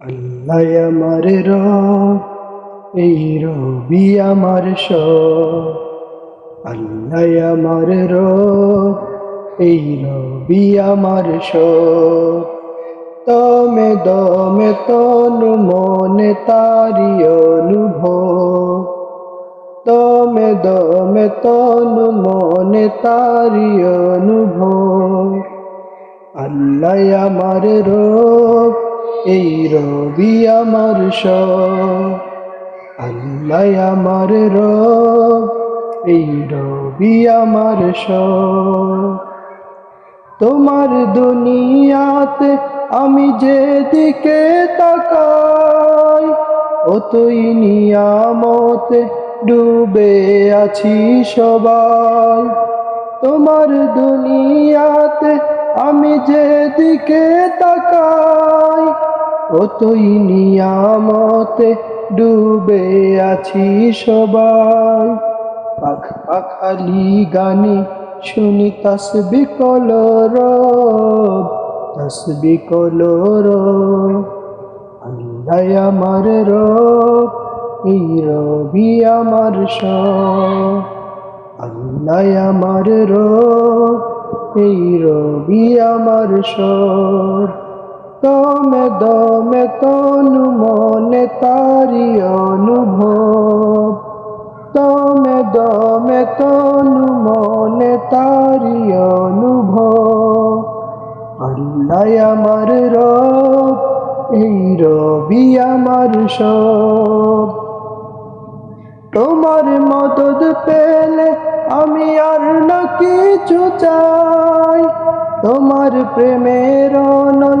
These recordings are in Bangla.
আল্লাহ আমার রব, এই রবি আমার সব। আল্লাহ আমার রব, এই রবি আমার সব। তমে দমে তনু মনে তারি অনুভব। তমে দমে তনু মনে তারি অনুভব। আল্লাহ আমার রব এই রবি আমার আল্লাহ আমার রব, এই রবি আমার সব। তোমার দুনিয়াতে আমি যেদিকে তাকাই, অতই নিয়ামতে ডুবে আছি সবাই। তোমার দুনিয়াতে আমি যেদিকে তাকাই অতই নিয়ামতে ডুবে আছি সবাই। পাখ পাখালি গানে শুনি তসবি কলর তসবি কলর আল্লাহ আমার রব এই রবি আমার সব। আল্লাহ আমার রব এই রবি আমার সব। দমে দমে তনু মনে তারি অনুভব। দমে দমে তনু মনে তারি অনুভব। আল্লাহ আমার রব, এই রবি আমার সব। তোমার মদত পেলে আমি আর না কিছু চাই। তোমার প্রেমের অনল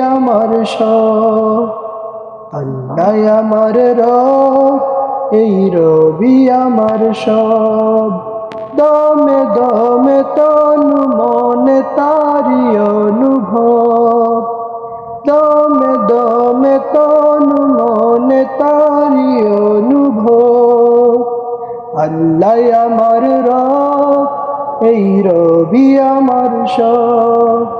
আমার সব আল্লাহ আমার রব, এই রবি আমার সব। দমে দমে তনু মনে তারি অনুভব, দমে দমে তনু মনে তারি অনুভব। আল্লাহ আমার রব, এই রবি আমার সব।